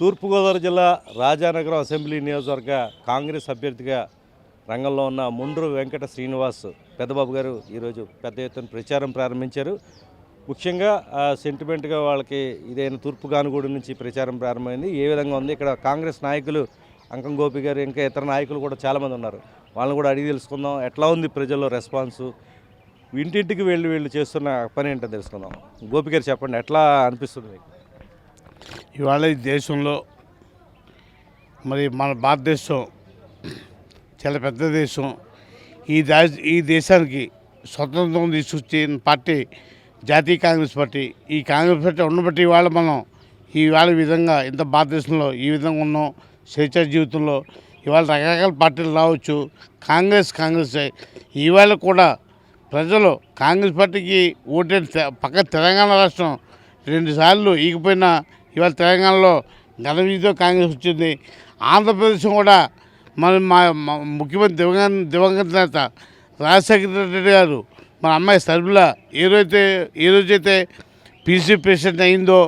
తూర్పుగోదావరి జిల్లా రాజానగరం అసెంబ్లీ నియోజకవర్గ కాంగ్రెస్ అభ్యర్థిగా రంగంలో ఉన్న ముండ్రు వెంకట శ్రీనివాస్ పెద్దబాబు గారు ఈరోజు పెద్ద ఎత్తున ప్రచారం ప్రారంభించారు. ముఖ్యంగా సెంటిమెంట్గా వాళ్ళకి ఇదైన తూర్పు గానుగూడు నుంచి ప్రచారం ప్రారంభమైంది. ఏ విధంగా ఉంది? ఇక్కడ కాంగ్రెస్ నాయకులు అంకం గోపి గారు ఇంకా ఇతర నాయకులు కూడా చాలామంది ఉన్నారు. వాళ్ళని కూడా అడిగి తెలుసుకుందాం. ఎట్లా ఉంది ప్రజల్లో రెస్పాన్సు? ఇంటింటికి వెళ్ళి వీళ్ళు చేస్తున్న పని ఏంటో తెలుసుకుందాం. గోపి గారు చెప్పండి ఎట్లా అనిపిస్తుంది మీకు? ఇవాళ ఈ దేశంలో మరి మన భారతదేశం చాలా పెద్ద దేశం. ఈ దా ఈ దేశానికి స్వతంత్రం తీసుకొచ్చిన పార్టీ జాతీయ కాంగ్రెస్ పార్టీ ఈ కాంగ్రెస్ పార్టీ ఉండబట్టి ఇవాళ మనం ఇవాళ ఈ విధంగా ఇంత భారతదేశంలో ఈ విధంగా ఉన్నాం స్వేచ్ఛ జీవితంలో ఇవాళ రకరకాల పార్టీలు రావచ్చు. కాంగ్రెస్ కాంగ్రెస్ ఇవాళ కూడా ప్రజలు కాంగ్రెస్ పార్టీకి ఓటే పక్క తెలంగాణ రాష్ట్రం రెండుసార్లు ఈగిపోయిన ఇవాళ తెలంగాణలో గత కాంగ్రెస్ వచ్చింది. ఆంధ్రప్రదేశ్ కూడా మన మా మా ముఖ్యమంత్రి దివంగత దివంగత నేత రాజశేఖర రెడ్డి గారు మన అమ్మాయి సర్మిల ఏ రోజైతే ఏ రోజైతే పీసీ ప్రెసిడెంట్ అయిందో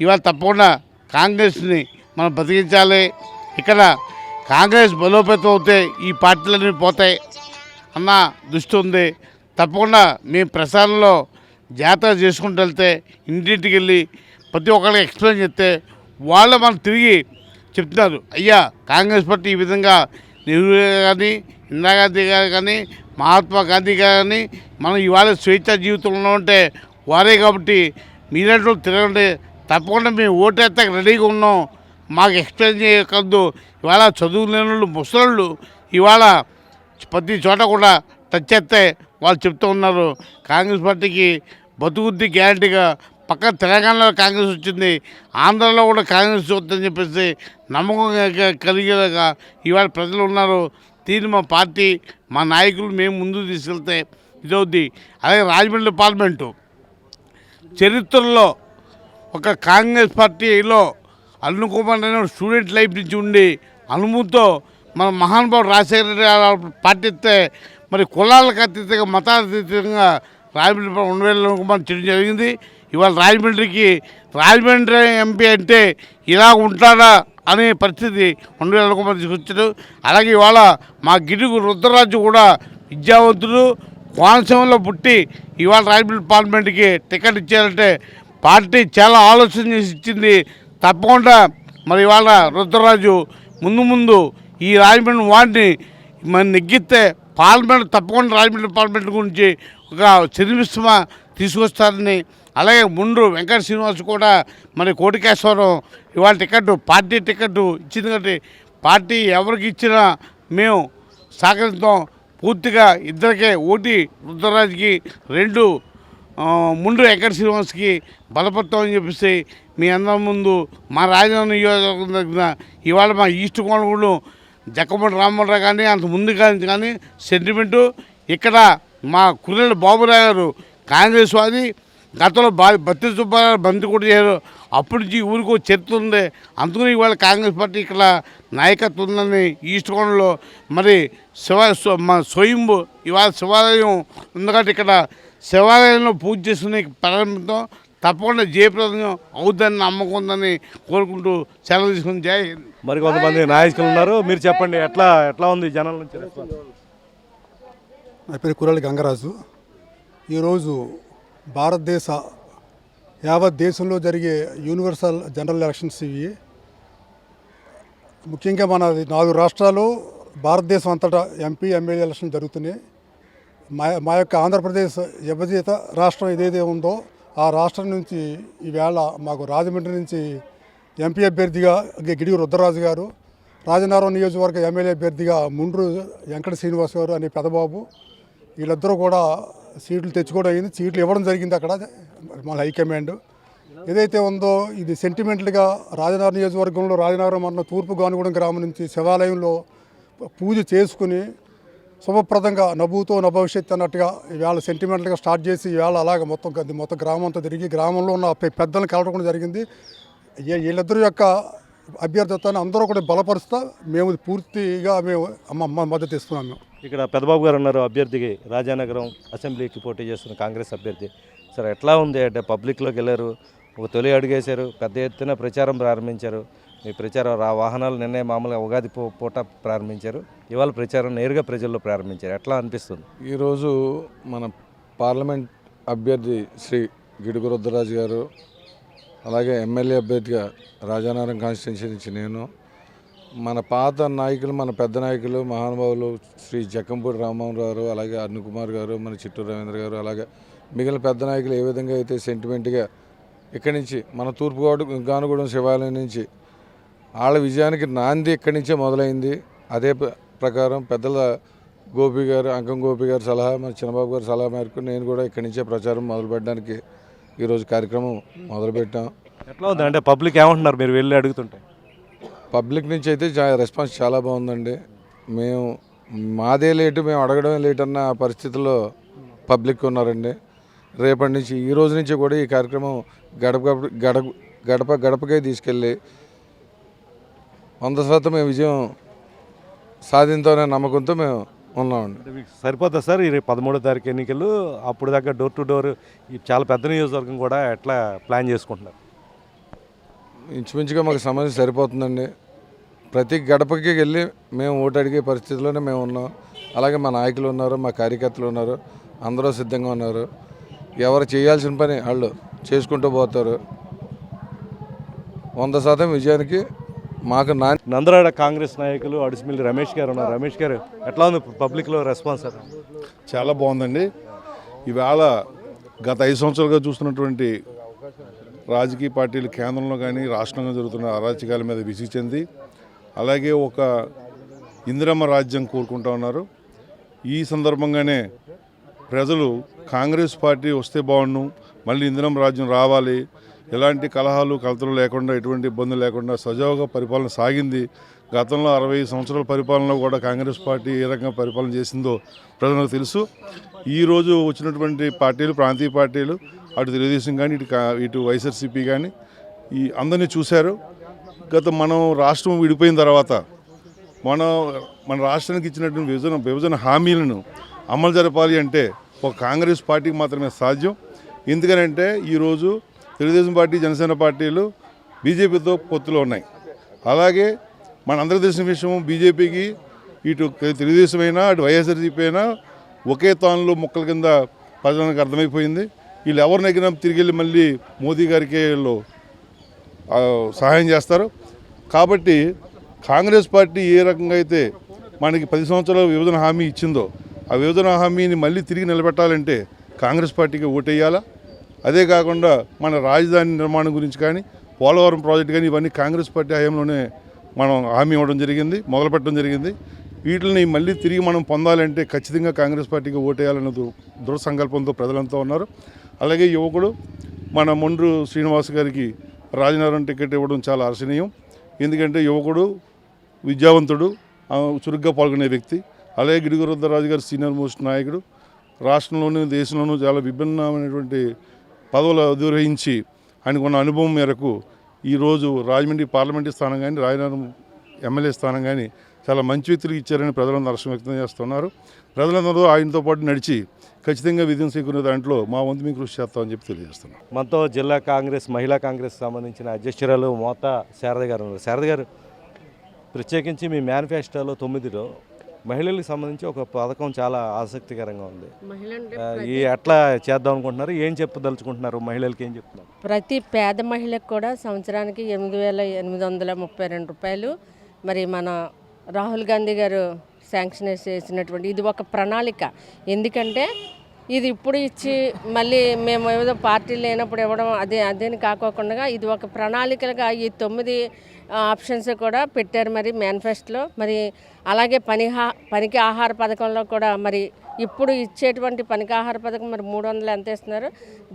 ఇవాళ తప్పకుండా కాంగ్రెస్ని మనం బతికించాలి. ఇక్కడ కాంగ్రెస్ బలోపేతం అవుతే ఈ పార్టీలన్నీ పోతాయి అన్న దృష్టి ఉంది. తప్పకుండా మేము ప్రసారంలో జాతర చేసుకుంటూ వెళ్తే ఇంటింటికి వెళ్ళి ప్రతి ఒక్కరికి ఎక్స్ప్లెయిన్ చేస్తే వాళ్ళు మనం తిరిగి చెప్తున్నారు. అయ్యా కాంగ్రెస్ పార్టీ ఈ విధంగా నెహ్రూ కానీ ఇందిరాగాంధీ గారు కానీ మహాత్మా గాంధీ గారు కానీ మనం ఇవాళ స్వేచ్ఛ జీవితంలో ఉంటే వారే కాబట్టి మీరంటూ తిరగండి. తప్పకుండా మేము ఓటేస్తాక రెడీగా ఉన్నాం. మాకు ఎక్స్ప్లెయిన్ చేయకద్దు. ఇవాళ చదువు లేని వాళ్ళు ముసలోళ్ళు ఇవాళ ప్రతి చోట కూడా టచ్ చేస్తే వాళ్ళు చెప్తూ ఉన్నారు. కాంగ్రెస్ పార్టీకి బతుకుద్ది గ్యారంటీగా పక్క తెలంగాణలో కాంగ్రెస్ వచ్చింది ఆంధ్రాలో కూడా కాంగ్రెస్ వద్దని చెప్పేసి నమ్మకం కలిగేలాగా ఇవాళ ప్రజలు ఉన్నారు. దీన్ని మా పార్టీ మా నాయకులు మేము ముందుకు తీసుకెళ్తే ఇదవుద్ది. అలాగే రాజమండ్రి పార్లమెంటు. చరిత్రలో ఒక కాంగ్రెస్ పార్టీలో అరుణ్ కుమార్ అనే స్టూడెంట్ లైఫ్ నుంచి ఉండి అనుభవంతో మన మహానుభావుడు రాజశేఖర రెడ్డి పార్టీ ఇస్తే మరి కులాలకు అతీతంగా మతాతీతంగా రాజమండ్రి ఉండవేళ్ళకు మనం చేయడం జరిగింది. ఇవాళ రాజమండ్రికి రాజమండ్రి ఎంపీ అంటే ఇలా ఉంటాడా అనే పరిస్థితి రెండు వేల వచ్చారు అలాగే ఇవాళ మా గిడుగు రుద్రరాజు కూడా విద్యావంతుడు. కోనసీమలో పుట్టి ఇవాళ రాజమండ్రి పార్లమెంట్కి టికెట్ ఇచ్చారంటే పార్టీ చాలా ఆలోచన చేసి ఇచ్చింది. తప్పకుండా మరి ఇవాళ రుద్రరాజు ముందు ముందు ఈ రాజమండ్రి వాడిని మరి నెగ్గిస్తే పార్లమెంట్ తప్పకుండా రాజమండ్రి పార్లమెంట్ గురించి ఒక చదివిస్తమా తీసుకొస్తారని అలాగే ముందు వెంకట శ్రీనివాస్ కూడా మరి కోటికేశ్వరం ఇవాళ టికెట్ పార్టీ టికెట్ ఇచ్చింది కాబట్టి పార్టీ ఎవరికి ఇచ్చినా మేము సహకరిస్తాం. పూర్తిగా ఇద్దరికే ఓటి రుద్రరాజుకి రెండు ముందు వెంకట శ్రీనివాస్కి బలపడతాం అని చెప్పేసి మీ అందరి ముందు మా రాజధాని నియోజకవర్గం దగ్గర ఇవాళ మా ఈస్ట్ కోనగూడెం జక్కమూడి రామరావు కానీ అంత ముందు కానీ కానీ సెంటిమెంటు ఇక్కడ మా కుర్రెల బాబురావు గారు కాంగ్రెస్ వాది గతంలో బా బత్తి సుబ్బారావు బంతి కూడా చేశారు అప్పటి నుంచి ఊరికి ఒక చరిత్ర ఉంది. అందుకని ఇవాళ కాంగ్రెస్ పార్టీ ఇక్కడ నాయకత్వం ఉందని ఈస్ట్ కోణంలో మరి శివ మా స్వయంభు ఇవాళ శివాలయం ఉంది కాబట్టి ఇక్కడ శివాలయంలో పూజ చేసుకునే ప్రారంభిద్దాం తప్పకుండా జయప్రదం అవుద్దని నమ్మకం ఉందని కోరుకుంటూ సెలవు తీసుకుని జై హింద్. మరి కొంతమంది నాయకులు ఉన్నారు. మీరు చెప్పండి ఎట్లా ఎట్లా ఉంది జనాల నుంచి నా పేరు కురళి గంగరాజు. ఈరోజు భారతదేశ యావత్ దేశంలో జరిగే యూనివర్సల్ జనరల్ ఎలక్షన్స్ ఇవి. ముఖ్యంగా మన నాలుగు రాష్ట్రాలు భారతదేశం అంతటా ఎంపీ ఎమ్మెల్యే ఎలక్షన్ జరుగుతున్నాయి. మా మా యొక్క ఆంధ్రప్రదేశ్ విభజిత రాష్ట్రం ఏదైతే ఉందో ఆ రాష్ట్రం నుంచి ఈవేళ మాకు రాజమండ్రి నుంచి ఎంపీ అభ్యర్థిగా గిడిగి రుద్రరాజు గారు రాజనగరం నియోజకవర్గ ఎమ్మెల్యే అభ్యర్థిగా ముండ్రు వెంకట శ్రీనివాస్ గారు అనే పెదబాబు వీళ్ళిద్దరూ కూడా సీట్లు తెచ్చుకోవడం అయింది. సీట్లు ఇవ్వడం జరిగింది అక్కడ మన హైకమాండ్ ఏదైతే ఉందో ఇది సెంటిమెంటల్గా రాజనగరం నియోజకవర్గంలో రాజనగరం అన్న తూర్పు గానుగూడెం గ్రామం నుంచి శివాలయంలో పూజ చేసుకుని శుభప్రదంగా నవ్వుతో నభవిష్యత్ అన్నట్టుగా ఈవేళ సెంటిమెంటల్గా స్టార్ట్ చేసి ఈవేళ అలాగ మొత్తం మొత్తం గ్రామం అంతా తిరిగి గ్రామంలో ఉన్న పెద్దలను కలవడం జరిగింది. ఈ- వీళ్ళిద్దరి యొక్క అభ్యర్థిత్వాన్ని అందరూ కూడా బలపరుస్తా మేము పూర్తిగా మేము అమ్మ మద్దతు ఇస్తున్నాం మేము. ఇక్కడ పెద్దబాబు గారు ఉన్నారు అభ్యర్థికి రాజానగరం అసెంబ్లీకి పోటీ చేస్తున్న కాంగ్రెస్ అభ్యర్థి. సార్ ఎట్లా ఉంది అంటే పబ్లిక్లోకి వెళ్ళారు ఒక తొలి అడుగేశారు పెద్ద ఎత్తున ప్రచారం ప్రారంభించారు. మీ ప్రచారం రా వాహనాలు నిన్నే మామూలుగా ఉగాది పూట ప్రారంభించారు ఇవాళ ప్రచారం నేరుగా ప్రజల్లో ప్రారంభించారు. ఎట్లా అనిపిస్తుంది? ఈరోజు మన పార్లమెంట్ అభ్యర్థి శ్రీ గిడుగు రుద్రరాజు గారు అలాగే ఎమ్మెల్యే అభ్యర్థిగా రాజానగరం కాన్స్టిట్యున్సీ నుంచి నేను మన పాత నాయకులు మన పెద్ద నాయకులు మహానుభావులు శ్రీ జక్కంపూడి రామ్మోహన్ గారు అలాగే అరుణ్ కుమార్ గారు మన చిట్టూరు రవీంద్ర గారు అలాగే మిగిలిన పెద్ద నాయకులు ఏ విధంగా అయితే సెంటిమెంట్గా ఇక్కడి నుంచి మన తూర్పుగోడు గానుగూడెం శివాలయం నుంచి వాళ్ళ విజయానికి నాంది ఇక్కడి నుంచే మొదలైంది. అదే ప్రకారం పెద్దల గోపి గారు అంకం గోపి గారి సలహా మన చిన్నబాబు గారి సలహా మేరకు నేను కూడా ఇక్కడి నుంచే ప్రచారం మొదలుపెట్టడానికి ఈరోజు కార్యక్రమం మొదలుపెట్టాం. ఎట్లా ఉంది అంటే పబ్లిక్ ఏమంటున్నారు మీరు వెళ్ళి అడుగుతుంటే? పబ్లిక్ నుంచి అయితే రెస్పాన్స్ చాలా బాగుందండి. మేము మాదే లేటు మేము అడగడమే లేట్ అన్న పరిస్థితుల్లో పబ్లిక్ ఉన్నారండి. రేపటి నుంచి ఈ రోజు నుంచి కూడా ఈ కార్యక్రమం గడప గడప గడప గడపకే తీసుకెళ్ళి వంద శాతం మేము విజయం సాధించామనే నమ్మకంతో మేము ఉన్నామండి. సరిపోతుంది సార్? ఈ పదమూడో తారీఖు ఎన్నికలు అప్పుడు దాకా డోర్ టు డోర్ చాలా పెద్ద నియోజకవర్గం కూడా ఎట్లా ప్లాన్ చేసుకుంటున్నారు? ఇంచుమించుగా మాకు సమయం సరిపోతుందండి. ప్రతి గడపకి వెళ్ళి మేము ఓటు అడిగే పరిస్థితిలోనే మేము ఉన్నాం. అలాగే మా నాయకులు ఉన్నారు మా కార్యకర్తలు ఉన్నారు అందరూ సిద్ధంగా ఉన్నారు. ఎవరు చేయాల్సిన పని వాళ్ళు చేసుకుంటూ పోతారు. వంద శాతం విజయానికి మాకు నా నందరాడ కాంగ్రెస్ నాయకులు అడిసిమిల్లి రమేష్ గారు ఉన్నారు. రమేష్ గారు ఎట్లా ఉంది పబ్లిక్లో రెస్పాన్స్ చాలా బాగుందండి. ఈవేళ గత ఐదు సంవత్సరాలుగా చూస్తున్నటువంటి రాజకీయ పార్టీలు కేంద్రంలో కానీ రాష్ట్రంలో జరుగుతున్న అరాచకాల మీద విసిగి చెంది అలాగే ఒక ఇందిరమ్మ రాజ్యం కోరుకుంటా ఉన్నారు. ఈ సందర్భంగానే ప్రజలు కాంగ్రెస్ పార్టీ వస్తే బాగుండు మళ్ళీ ఇందిరమ్మ రాజ్యం రావాలి ఎలాంటి కలహాలు కలతలు లేకుండా ఎటువంటి ఇబ్బందులు లేకుండా సజావుగా పరిపాలన సాగింది. గతంలో అరవై సంవత్సరాల పరిపాలనలో కూడా కాంగ్రెస్ పార్టీ ఏ రకంగా పరిపాలన చేసిందో ప్రజలకు తెలుసు. ఈరోజు వచ్చినటువంటి పార్టీలు ప్రాంతీయ పార్టీలు అటు తెలుగుదేశం కానీ ఇటు ఇటు వైఎస్ఆర్సీపీ కానీ ఈ అందరినీ చూశారు. గత మనం రాష్ట్రం విడిపోయిన తర్వాత మన మన రాష్ట్రానికి ఇచ్చినటువంటి విభజన విభజన హామీలను అమలు జరపాలి అంటే ఒక కాంగ్రెస్ పార్టీకి మాత్రమే సాధ్యం. ఎందుకనంటే ఈరోజు తెలుగుదేశం పార్టీ జనసేన పార్టీలు బీజేపీతో పొత్తులో ఉన్నాయి. అలాగే మనందరికీ తెలిసిన విషయం బీజేపీకి ఇటు తెలుగుదేశం అయినా అటు వైఎస్ఆర్సీపీ అయినా ఒకే తానులో మొక్కల కింద ప్రజలకు అర్థమైపోయింది. వీళ్ళు ఎవరు నెగ్గినా తిరిగి వెళ్ళి మళ్ళీ మోదీ గారికి వీళ్ళు సహాయం చేస్తారు. కాబట్టి కాంగ్రెస్ పార్టీ ఏ రకంగా అయితే మనకి పది సంవత్సరాల విభజన హామీ ఇచ్చిందో ఆ విభజన హామీని మళ్ళీ తిరిగి నిలబెట్టాలంటే కాంగ్రెస్ పార్టీకి ఓటేయాలా? అదే కాకుండా మన రాజధాని నిర్మాణం గురించి కానీ పోలవరం ప్రాజెక్ట్ కానీ ఇవన్నీ కాంగ్రెస్ పార్టీ హయాంలోనే మనం హామీ ఇవ్వడం జరిగింది మొదలుపెట్టడం జరిగింది. వీటిని మళ్ళీ తిరిగి మనం పొందాలంటే ఖచ్చితంగా కాంగ్రెస్ పార్టీకి ఓటేయాలన్న దృఢ సంకల్పంతో ప్రజలంతా ఉన్నారు. అలాగే యువకుడు మన మొండ్రు శ్రీనివాస్ గారికి రాజనగరం టికెట్ ఇవ్వడం చాలా హర్షణీయం ఎందుకంటే యువకుడు విద్యావంతుడు చురుగ్గా పాల్గొనే వ్యక్తి. అలాగే గిడిగురుద్దరాజు గారు సీనియర్ మోస్ట్ నాయకుడు. రాష్ట్రంలోనూ దేశంలోనూ చాలా విభిన్నమైనటువంటి పదవులు అధిరోహించి ఆయనకు ఉన్న అనుభవం మేరకు ఈరోజు రాజమండ్రి పార్లమెంటు స్థానం కానీ రాజనగరం ఎమ్మెల్యే స్థానం కానీ చాలా మంచి వ్యక్తులు ఇచ్చారని ప్రజలందరూ హర్షం వ్యక్తం చేస్తున్నారు. ప్రజలందరూ ఆయనతో పాటు నడిచి ఖచ్చితంగా విధులు సేకూరే దాంట్లో మా వంతు మీకు కృషి చేస్తామని చెప్పి తెలియజేస్తున్నాం. మనతో జిల్లా కాంగ్రెస్ మహిళా కాంగ్రెస్ సంబంధించిన అధ్యక్షురాలు మోత శారద గారు ఉన్నారు. శారద గారు ప్రత్యేకించి మీ మేనిఫెస్టోలో తొమ్మిదిలో మహిళలకు సంబంధించి ఒక పథకం చాలా ఆసక్తికరంగా ఉంది. ఈ ఎట్లా చేద్దాం అనుకుంటున్నారు? ఏం చెప్పదలుచుకుంటున్నారు మహిళలకి ఏం చెప్తున్నారు? ప్రతి పేద మహిళకు కూడా సంవత్సరానికి ఎనిమిది వేల ఎనిమిది వందల ముప్పై రెండు రూపాయలు. మరి మన రాహుల్ గాంధీ గారు శాంక్షన్ చేసినటువంటి ఇది ఒక ప్రణాళిక. ఎందుకంటే ఇది ఇప్పుడు ఇచ్చి మళ్ళీ మేము ఏదో పార్టీ లేనప్పుడు ఇవ్వడం అదే అదేని కాకోకుండా ఇది ఒక ప్రణాళికలుగా ఈ తొమ్మిది ఆప్షన్స్ కూడా పెట్టారు మరి మేనిఫెస్టోలో. మరి అలాగే పని పనికి ఆహార పథకంలో కూడా మరి ఇప్పుడు ఇచ్చేటువంటి పనికి ఆహార పథకం మరి మూడు వందలు ఎంత ఇస్తున్నారు?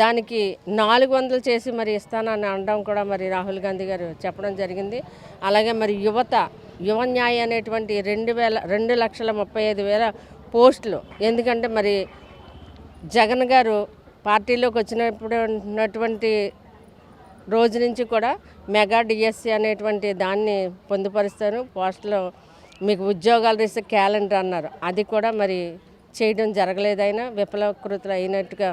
దానికి నాలుగు వందలు చేసి మరి ఇస్తానని అనడం కూడా మరి రాహుల్ గాంధీ గారు చెప్పడం జరిగింది. అలాగే మరి యువత యువ న్యాయ అనేటువంటి రెండు వేల రెండు లక్షల ముప్పై ఐదు వేల పోస్టులు. ఎందుకంటే మరి జగన్ గారు పార్టీలోకి వచ్చినప్పుడు ఉన్నటువంటి రోజు నుంచి కూడా మెగా డిఎస్సి అనేటువంటి దాన్ని పొందుపరుస్తారు. పోస్టులు మీకు ఉద్యోగాలు ఇస్తే క్యాలెండర్ అన్నారు. అది కూడా మరి చేయడం జరగలేదైనా విఫలకృతులు అయినట్టుగా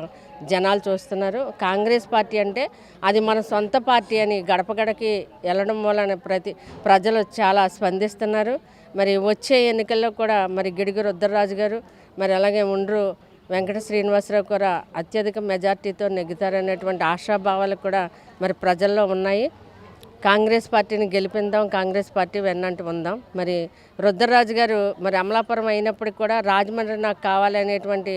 జనాలు చూస్తున్నారు. కాంగ్రెస్ పార్టీ అంటే అది మన సొంత పార్టీ అని గడప గడకి వెళ్ళడం వలన ప్రతి ప్రజలు చాలా స్పందిస్తున్నారు. మరి వచ్చే ఎన్నికల్లో కూడా మరి గిడుగు రుద్రరాజు గారు మరి అలాగే ఉండ్రు వెంకట శ్రీనివాసరావు కూడా అత్యధిక మెజార్టీతో నెగ్గుతారనేటువంటి ఆశాభావాలు కూడా మరి ప్రజల్లో ఉన్నాయి. కాంగ్రెస్ పార్టీని గెలిపిందాం కాంగ్రెస్ పార్టీ వెన్నంటి ఉందాం. మరి రుద్రరాజు గారు మరి అమలాపురం అయినప్పటికి కూడా రాజమండ్రి నాకు కావాలనేటువంటి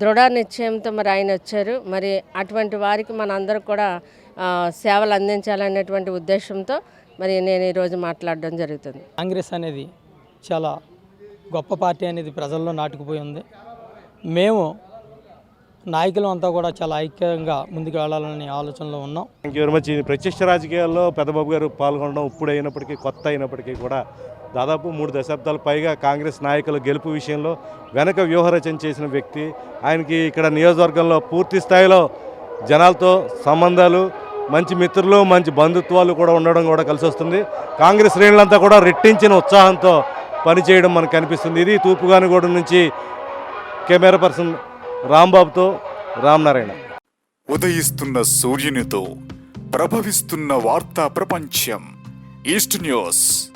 దృఢ నిశ్చయంతో మరి ఆయన వచ్చారు. మరి అటువంటి వారికి మనందరం కూడా సేవలు అందించాలనేటువంటి ఉద్దేశంతో మరి నేను ఈరోజు మాట్లాడడం జరుగుతుంది. కాంగ్రెస్ అనేది చాలా గొప్ప పార్టీ అనేది ప్రజల్లో నాటుకుపోయి ఉంది. మేము నాయకులు అంతా కూడా చాలా ఐక్యంగా ముందుకు వెళ్ళాలని ఆలోచనలో ఉన్నాం. థ్యాంక్ యూ వెరీ మచ్ ప్రత్యక్ష రాజకీయాల్లో పెద్దబాబు గారు పాల్గొనడం ఇప్పుడు అయినప్పటికీ కొత్త అయినప్పటికీ కూడా దాదాపు మూడు దశాబ్దాల పైగా కాంగ్రెస్ నాయకుల గెలుపు విషయంలో వెనక వ్యూహరచన చేసిన వ్యక్తి. ఆయనకి ఇక్కడ నియోజకవర్గంలో పూర్తి స్థాయిలో జనాలతో సంబంధాలు మంచి మిత్రులు మంచి బంధుత్వాలు కూడా ఉండడం కూడా కలిసి వస్తుంది కాంగ్రెస్ శ్రేణులంతా కూడా రెట్టించిన ఉత్సాహంతో పనిచేయడం మనకు కనిపిస్తుంది. ఇది తూర్పుగానిగూడెం నుంచి కెమెరా పర్సన్ రాంబాబుతో రామనారాయణ. ఉదయిస్తున్న సూర్యునితో ప్రభవిస్తున్న వార్తా ప్రపంచం. East News.